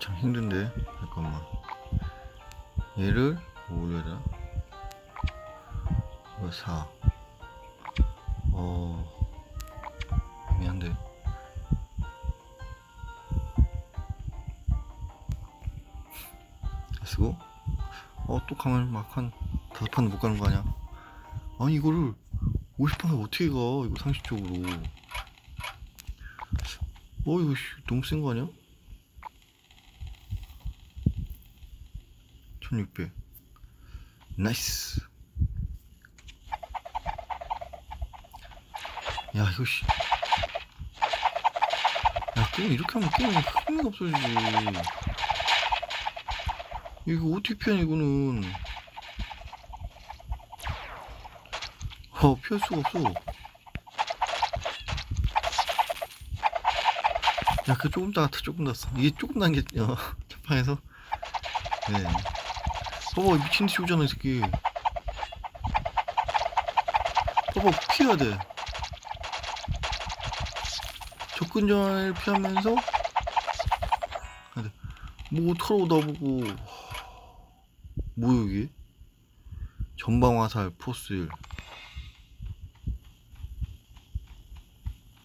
힘든데? 잠깐만. 얘를 되나? 이거 4 어... 애매한데. 쓰고? 어 또 가면 막 한 다섯 판 못 가는 거 아니야? 아니 이거를 50판을 어떻게 가? 이거 상식적으로. 어 이거 씨, 너무 센 거 아니야? 1600 나이스 야 이거 씨 야, 게임 이렇게 하면 게임이 흥미가 없어지지. 이거 어떻게 피하냐, 이거는. 어, 피할 수가 없어. 야, 그 조금 낫다, 조금 낫어. 이게 조금 난 게, 어, 첫판에서. 네. 봐봐, 미친듯이 오잖아, 이 새끼. 봐봐, 피해야 돼. 접근전을 피하면서. 뭐 털어 나보고 뭐야 이게 전방화살 포스일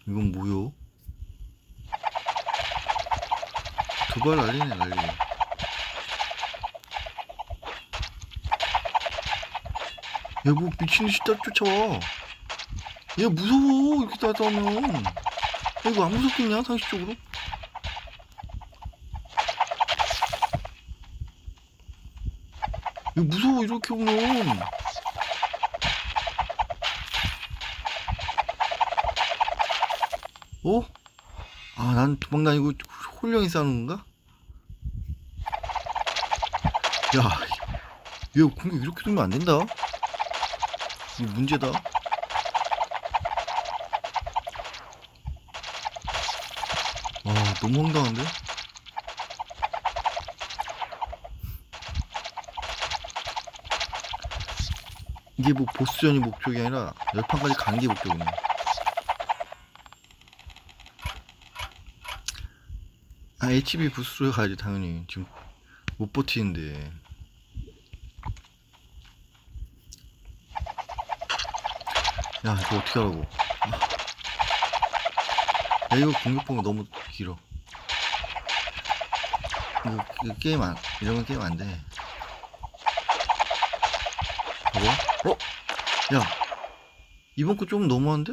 이건 뭐요 두발 날리네 날리 야뭐 미친듯이 딱 쫓아와 야 무서워 이렇게 따라하면 야, 이거 안 무섭겠냐 상식적으로? 이거 무서워 이렇게 오면 어? 아 난 도망다니고 홀령이 싸는 건가? 야 이거 공격 이렇게 되면 안 된다 이거 문제다. 와 너무 황당한데? 이게 뭐 보스전이 목적이 아니라 열판까지 가는 게 목적이네. 아 HB 부스로 가야지 당연히. 지금 못 버티는데 야 이거 어떻게 하라고 야 이거 공격봉이 너무 길어 이거, 이거 게임 안 이러면 게임 안돼 봐봐 어? 야 이번 거 좀 너무한데?